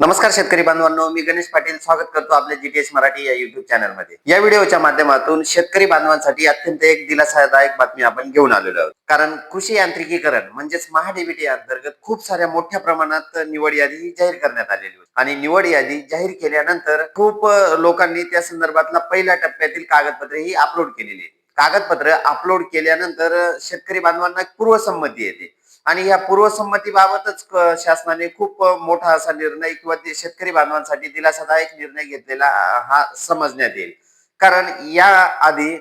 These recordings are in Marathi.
नमस्कार शेतकरी बांधवांनो मी गणेश पाटील स्वागत करतो आपल्या जीटीएस मराठी या युट्यूब चॅनलमध्ये या व्हिडिओच्या माध्यमातून शेतकरी बांधवांसाठी अत्यंत एक दिलासादायक बातमी आपण घेऊन आलेलो आहोत. कारण कृषी यांत्रिकीकरण म्हणजेच महाडीबीटी अंतर्गत खूप साऱ्या मोठ्या प्रमाणात निवड यादी जाहीर करण्यात आलेली होती. आणि निवड यादी जाहीर केल्यानंतर खूप लोकांनी त्या संदर्भातला पहिल्या टप्प्यातील कागदपत्रे ही अपलोड केलेली आहेत. कागदपत्र अपलोड केल्यानंतर शेतकरी बांधवांना पूर्वसंमती येते. आणि या पूर्वसंमतीबाबतच शासनाने खूप मोठा असा निर्णय किंवा शेतकरी बांधवांसाठी दिलासादायक निर्णय घेतलेला हा समजण्यात येईल. कारण या आधी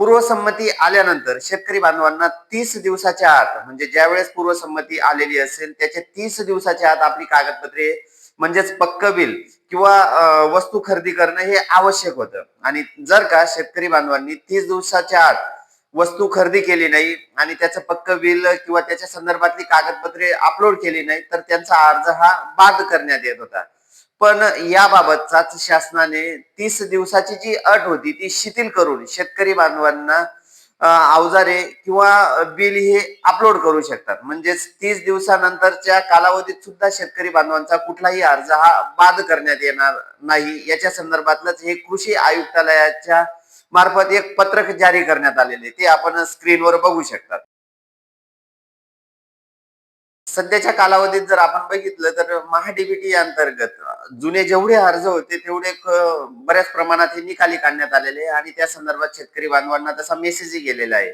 पूर्वसंमती आल्यानंतर शेतकरी बांधवांना तीस दिवसाच्या आत म्हणजे ज्यावेळेस पूर्वसंमती आलेली असेल त्याच्या तीस दिवसाच्या आत आपली कागदपत्रे म्हणजेच पक्क बिल किंवा वस्तू खरेदी करणं हे आवश्यक होतं. आणि जर का शेतकरी बांधवांनी तीस दिवसाच्या आत वस्तू खरेदी केली नाही आणि त्याचं पक्क बिल किंवा त्याच्या संदर्भातली कागदपत्रे अपलोड केली नाही तर त्यांचा अर्ज हा बाद करण्यात येत होता. पण याबाबतचाच शासनाने तीस दिवसाची जी अट होती ती शिथिल करून शेतकरी बांधवांना अवजारे किंवा बिल हे अपलोड करू शकतात. म्हणजेच तीस दिवसानंतरच्या कालावधीत सुद्धा शेतकरी बांधवांचा कुठलाही अर्ज हा बाद करण्यात येणार नाही. याच्या संदर्भातलंच हे कृषी आयुक्तालयाच्या मार्फत एक पत्रक जारी करण्यात आलेले ते आपण स्क्रीनवर बघू शकतात. सध्याच्या कालावधीत जर आपण बघितलं तर महाडीबीटी अंतर्गत जुने जेवढे अर्ज होते तेवढे बऱ्याच प्रमाणात हे निकाली काढण्यात आलेले आहे आणि त्या संदर्भात शेतकरी बांधवांना तसा मेसेजही गेलेला आहे.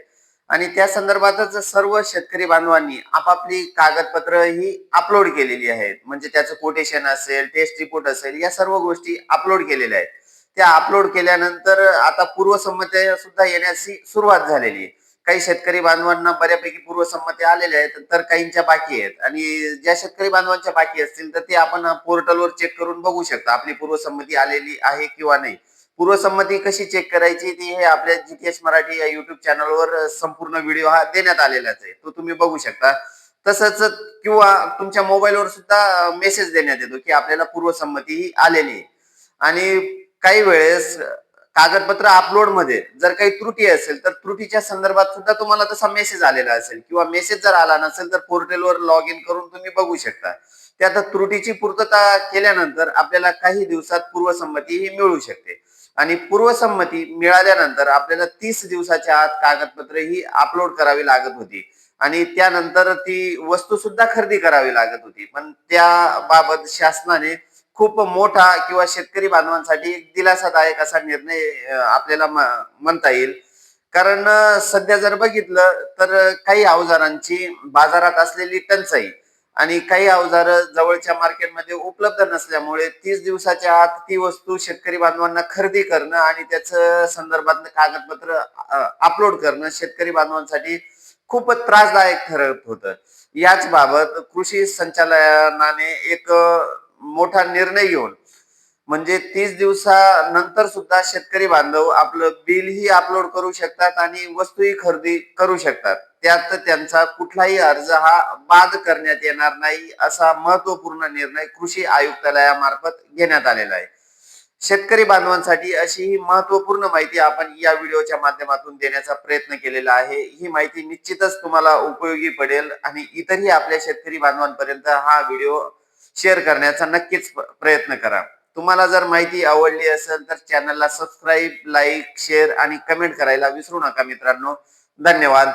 आणि त्या संदर्भातच सर्व शेतकरी बांधवांनी आपापली कागदपत्र ही अपलोड केलेली आहेत. म्हणजे त्याचं कोटेशन असेल टेस्ट रिपोर्ट असेल या सर्व गोष्टी अपलोड केलेल्या आहेत. त्या अपलोड केल्यानंतर आता पूर्वसंमती सुद्धा येण्याची सुरुवात झालेली आहे. काही शेतकरी बांधवांना बऱ्यापैकी पूर्वसंमती आलेल्या आहेत तर काहींच्या बाकी आहेत. आणि ज्या शेतकरी बांधवांच्या बाकी असतील तर ते आपण पोर्टलवर चेक करून बघू शकता आपली पूर्वसंमती आलेली आहे किंवा नाही. पूर्वसंमती कशी चेक करायची ती हे आपल्या जीटीएस मराठी या युट्यूब चॅनलवर संपूर्ण व्हिडिओ हा देण्यात आलेलाच आहे. तो तुम्ही बघू शकता. तसंच किंवा तुमच्या मोबाईलवर सुद्धा मेसेज देण्यात येतो की आपल्याला पूर्वसंमती ही आलेली आहे. आणि काही वेळेस कागदपत्र अपलोडमध्ये जर काही त्रुटी असेल तर त्रुटीच्या संदर्भात सुद्धा तुम्हाला तसा मेसेज आलेला असेल. किंवा मेसेज जर आला नसेल तर पोर्टलवर लॉग इन करून तुम्ही बघू शकता. त्यात त्रुटीची पूर्तता केल्यानंतर आपल्याला काही दिवसात पूर्वसंमती ही मिळू शकते. आणि पूर्वसंमती मिळाल्यानंतर आपल्याला तीस दिवसाच्या आत कागदपत्र ही अपलोड करावी लागत होती. आणि त्यानंतर ती वस्तू सुद्धा खरेदी करावी लागत होती. पण त्याबाबत शासनाने खूप मोठा किंवा शेतकरी बांधवांसाठी एक दिलासादायक असा निर्णय आपल्याला म्हणता येईल. कारण सध्या जर बघितलं तर काही अवजारांची बाजारात असलेली टंचाई आणि काही अवजार जवळच्या मार्केटमध्ये उपलब्ध नसल्यामुळे तीस दिवसाच्या आत ती वस्तू शेतकरी बांधवांना खरेदी करणं आणि त्याच संदर्भात कागदपत्र अपलोड करणं शेतकरी बांधवांसाठी खूप त्रासदायक ठरत होतं. याच बाबत कृषी संचालनाने एक मोठा निर्णय घेऊन. म्हणजे तीस दिवसानंतर सुद्धा शेतकरी बांधव आपलं बिल ही अपलोड करू शकतात आणि वस्तूही खरेदी करू शकतात. त्यात त्यांचा कुठलाही अर्ज हा बाद करण्यात येणार नाही असा महत्त्वपूर्ण निर्णय कृषी आयुक्तालयामार्फत घेण्यात आलेला आहे. शेतकरी बांधवांसाठी अशी ही महत्त्वपूर्ण माहिती आपण या व्हिडिओच्या माध्यमातून देण्याचा प्रयत्न केलेला आहे. ही माहिती निश्चितच तुम्हाला उपयोगी पडेल आणि इतरही आपल्या शेतकरी बांधवांपर्यंत हा व्हिडिओ शेअर करण्याचा नक्कीच प्रयत्न करा. तुम्हाला जर माहिती आवडली असेल तर चॅनलला सबस्क्राईब लाईक शेअर आणि कमेंट करायला विसरू नका मित्रांनो. धन्यवाद.